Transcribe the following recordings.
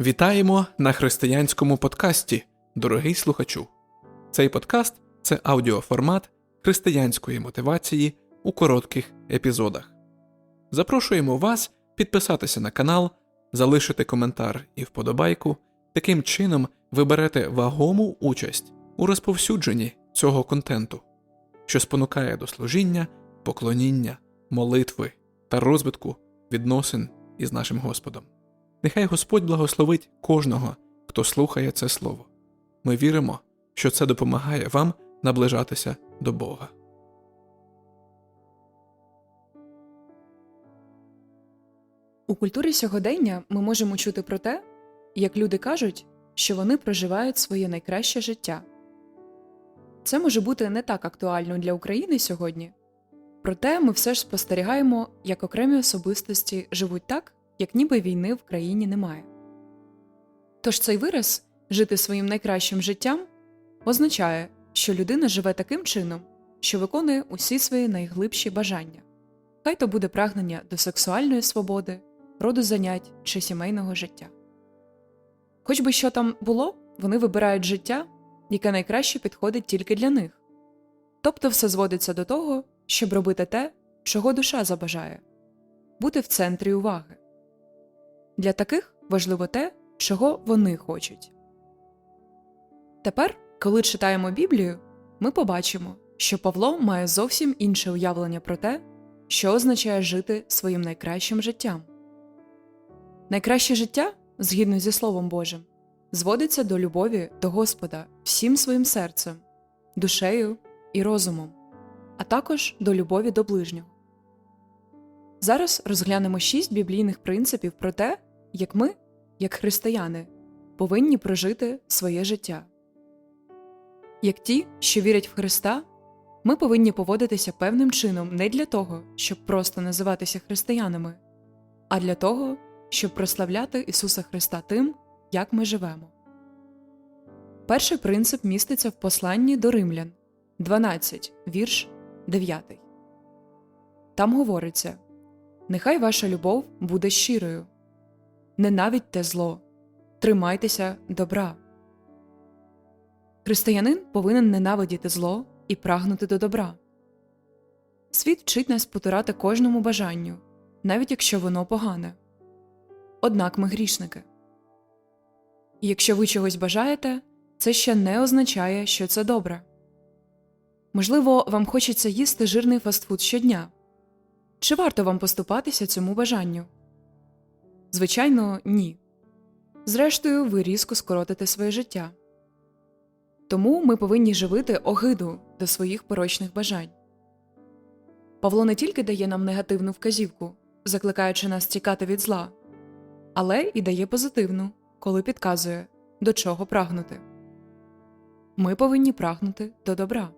Вітаємо на християнському подкасті, дорогий слухачу. Цей подкаст це аудіоформат християнської мотивації у коротких епізодах. Запрошуємо вас підписатися на канал, залишити коментар і вподобайку. Таким чином ви берете вагому участь у розповсюдженні цього контенту, що спонукає до служіння, поклоніння, молитви та розвитку відносин із нашим Господом. Нехай Господь благословить кожного, хто слухає це слово. Ми віримо, що це допомагає вам наближатися до Бога. У культурі сьогодення ми можемо чути про те, як люди кажуть, що вони проживають своє найкраще життя. Це може бути не так актуально для України сьогодні, проте ми все ж спостерігаємо, як окремі особистості живуть так, як ніби війни в країні немає. Тож цей вираз жити своїм найкращим життям означає, що людина живе таким чином, що виконує усі свої найглибші бажання. Хай то буде прагнення до сексуальної свободи, роду занять чи сімейного життя. Хоч би що там було, вони вибирають життя, яке найкраще підходить тільки для них. Тобто все зводиться до того, щоб робити те, чого душа забажає бути в центрі уваги. Для таких важливо те, чого вони хочуть. Тепер, коли читаємо Біблію, ми побачимо, що Павло має зовсім інше уявлення про те, що означає жити своїм найкращим життям. Найкраще життя, згідно зі Словом Божим, зводиться до любові до Господа всім своїм серцем, душею і розумом, а також до любові до ближнього. Зараз розглянемо шість біблійних принципів про те, як ми, як християни, повинні прожити своє життя. Як ті, що вірять в Христа, ми повинні поводитися певним чином не для того, щоб просто називатися християнами, а для того, щоб прославляти Ісуса Христа тим, як ми живемо. Перший принцип міститься в посланні до римлян 12, вірш 9. Там говориться Нехай ваша любов буде щирою. Ненавидьте зло, тримайтеся добра. Християнин повинен ненавидіти зло і прагнути до добра. Світ вчить нас потурати кожному бажанню, навіть якщо воно погане. Однак ми грішники. І якщо ви чогось бажаєте, це ще не означає, що це добре. Можливо, вам хочеться їсти жирний фастфуд щодня. Чи варто вам поступатися цьому бажанню? Звичайно, ні. Зрештою, ви різко скоротите своє життя. Тому ми повинні живити огиду до своїх порочних бажань. Павло не тільки дає нам негативну вказівку, закликаючи нас тікати від зла, але і дає позитивну, коли підказує, до чого прагнути. Ми повинні прагнути до добра.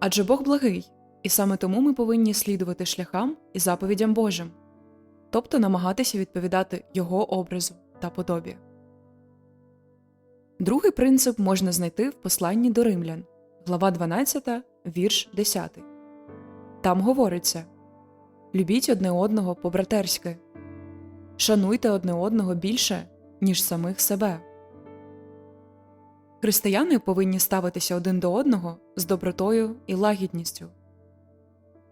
Адже Бог благий, і саме тому ми повинні слідувати шляхам і заповідям Божим, тобто намагатися відповідати Його образу та подобі. Другий принцип можна знайти в посланні до римлян, глава 12, вірш 10. Там говориться Любіть одне одного по-братерськи, шануйте одне одного більше, ніж самих себе. Християни повинні ставитися один до одного з добротою і лагідністю.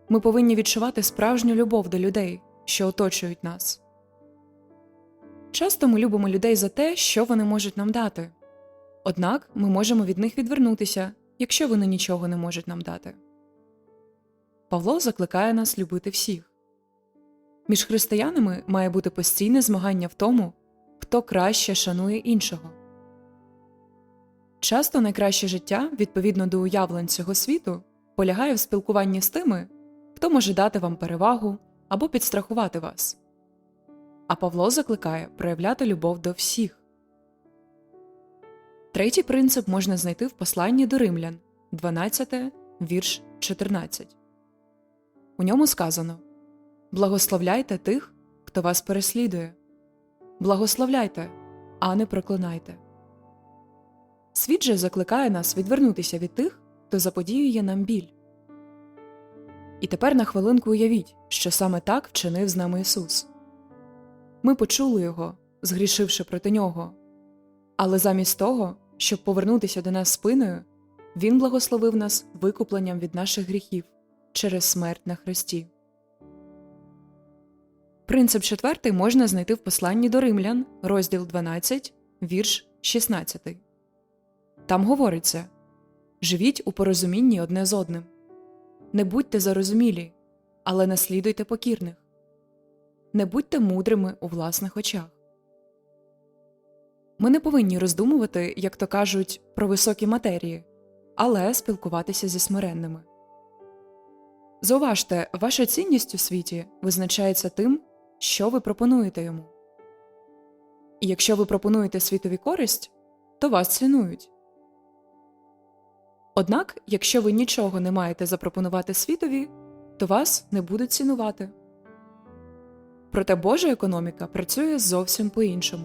Ми повинні відчувати справжню любов до людей, що оточують нас. Часто ми любимо людей за те, що вони можуть нам дати. Однак ми можемо від них відвернутися, якщо вони нічого не можуть нам дати. Павло закликає нас любити всіх. Між християнами має бути постійне змагання в тому, хто краще шанує іншого. Часто найкраще життя, відповідно до уявлень цього світу, полягає в спілкуванні з тими, хто може дати вам перевагу або підстрахувати вас. А Павло закликає проявляти любов до всіх. Третій принцип можна знайти в посланні до римлян 12, вірш 14. У ньому сказано Благословляйте тих, хто вас переслідує. Благословляйте, а не проклинайте. Світ же закликає нас відвернутися від тих, хто заподіює нам біль. І тепер на хвилинку уявіть, що саме так вчинив з нами Ісус. Ми почули Його, згрішивши проти нього. Але замість того, щоб повернутися до нас спиною, Він благословив нас викупленням від наших гріхів через смерть на Христі. Принцип четвертий можна знайти в посланні до римлян, розділ 12, вірш 16. Там говориться Живіть у порозумінні одне з одним. Не будьте зарозумілі, але наслідуйте покірних. Не будьте мудрими у власних очах. Ми не повинні роздумувати, як то кажуть, про високі матерії, але спілкуватися зі смиренними. Зауважте, ваша цінність у світі визначається тим, що ви пропонуєте йому. І якщо ви пропонуєте світові користь, то вас цінують. Однак, якщо ви нічого не маєте запропонувати світові, то вас не будуть цінувати. Проте Божа економіка працює зовсім по іншому.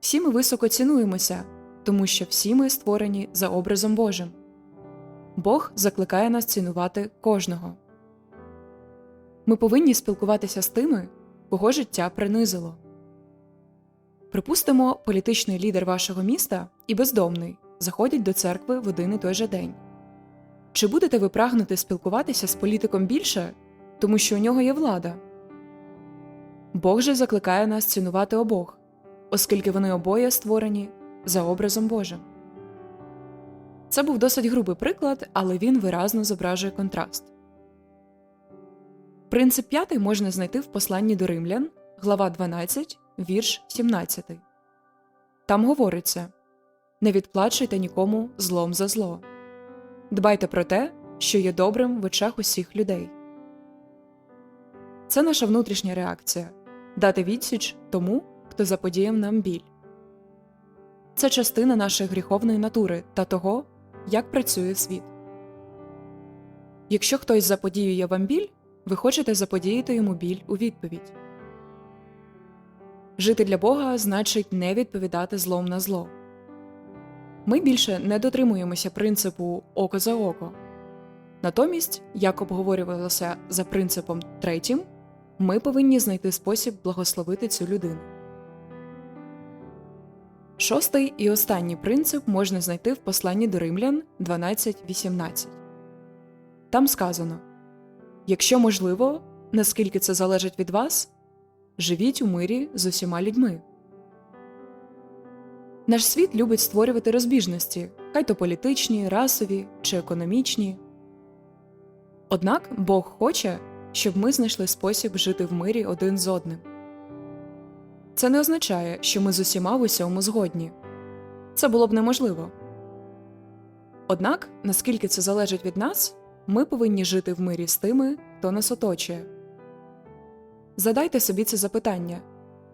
Всі ми високо цінуємося, тому що всі ми створені за образом Божим. Бог закликає нас цінувати кожного. Ми повинні спілкуватися з тими, кого життя принизило. Припустимо, політичний лідер вашого міста і бездомний заходять до церкви в один і той же день. Чи будете ви прагнути спілкуватися з політиком більше, тому що у нього є влада? Бог же закликає нас цінувати обох, оскільки вони обоє створені за образом Божим. Це був досить грубий приклад, але він виразно зображує контраст. Принцип п'ятий можна знайти в посланні до римлян, глава 12, вірш 17. Там говориться Не відплачуйте нікому злом за зло. Дбайте про те, що є добрим в очах усіх людей. Це наша внутрішня реакція дати відсіч тому, хто заподіяв нам біль. Це частина нашої гріховної натури та того, як працює світ. Якщо хтось заподіює вам біль, ви хочете заподіяти йому біль у відповідь. Жити для Бога значить не відповідати злом на зло. Ми більше не дотримуємося принципу око за око. Натомість, як обговорювалося за принципом третім, ми повинні знайти спосіб благословити цю людину. Шостий і останній принцип можна знайти в посланні до римлян 12.18. Там сказано Якщо можливо, наскільки це залежить від вас, живіть у мирі з усіма людьми. Наш світ любить створювати розбіжності, хай то політичні, расові чи економічні. Однак Бог хоче, щоб ми знайшли спосіб жити в мирі один з одним. Це не означає, що ми з усіма в усьому згодні це було б неможливо. Однак, наскільки це залежить від нас, ми повинні жити в мирі з тими, хто нас оточує. Задайте собі це запитання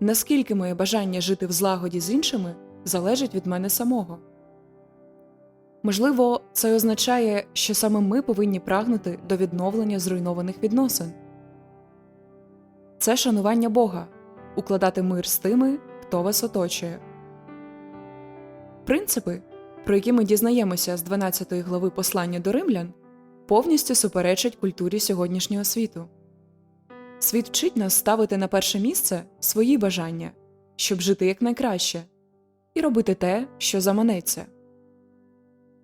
наскільки моє бажання жити в злагоді з іншими залежить від мене самого. Можливо, це означає, що саме ми повинні прагнути до відновлення зруйнованих відносин. Це шанування Бога укладати мир з тими, хто вас оточує. Принципи, про які ми дізнаємося з 12 глави послання до римлян, повністю суперечать культурі сьогоднішнього світу. Світ вчить нас ставити на перше місце свої бажання, щоб жити якнайкраще, і робити те, що заманеться.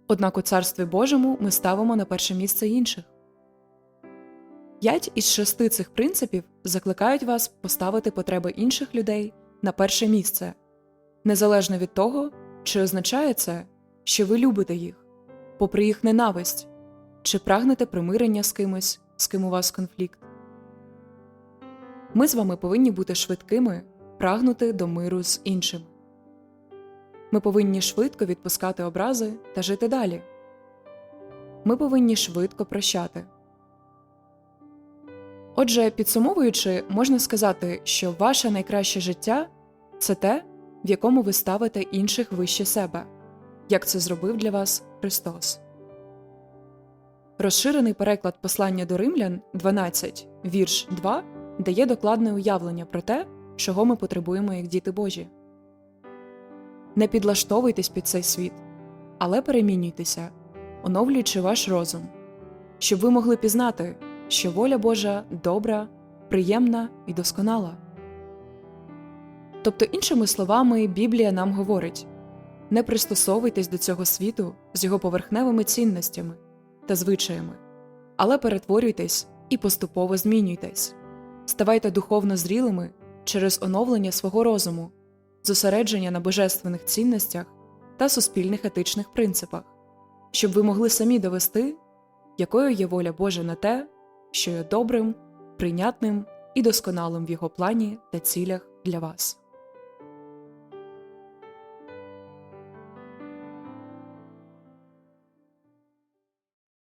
Однак у Царстві Божому ми ставимо на перше місце інших. П'ять із шести цих принципів закликають вас поставити потреби інших людей на перше місце, незалежно від того, чи означає це, що ви любите їх, попри їх ненависть, чи прагнете примирення з кимось, з ким у вас конфлікт. Ми з вами повинні бути швидкими, прагнути до миру з іншими. Ми повинні швидко відпускати образи та жити далі. Ми повинні швидко прощати. Отже, підсумовуючи, можна сказати, що ваше найкраще життя це те, в якому ви ставите інших вище себе, як це зробив для вас Христос. Розширений переклад послання до римлян 12, вірш 2 дає докладне уявлення про те, чого ми потребуємо як діти Божі. Не підлаштовуйтесь під цей світ, але перемінюйтеся, оновлюючи ваш розум, щоб ви могли пізнати, що воля Божа добра, приємна і досконала. Тобто, іншими словами, Біблія нам говорить не пристосовуйтесь до цього світу з його поверхневими цінностями та звичаями, але перетворюйтесь і поступово змінюйтесь, ставайте духовно зрілими через оновлення свого розуму, зосередження на божественних цінностях та суспільних етичних принципах, щоб ви могли самі довести, якою є воля Божа на те, що є добрим, прийнятним і досконалим в його плані та цілях для вас.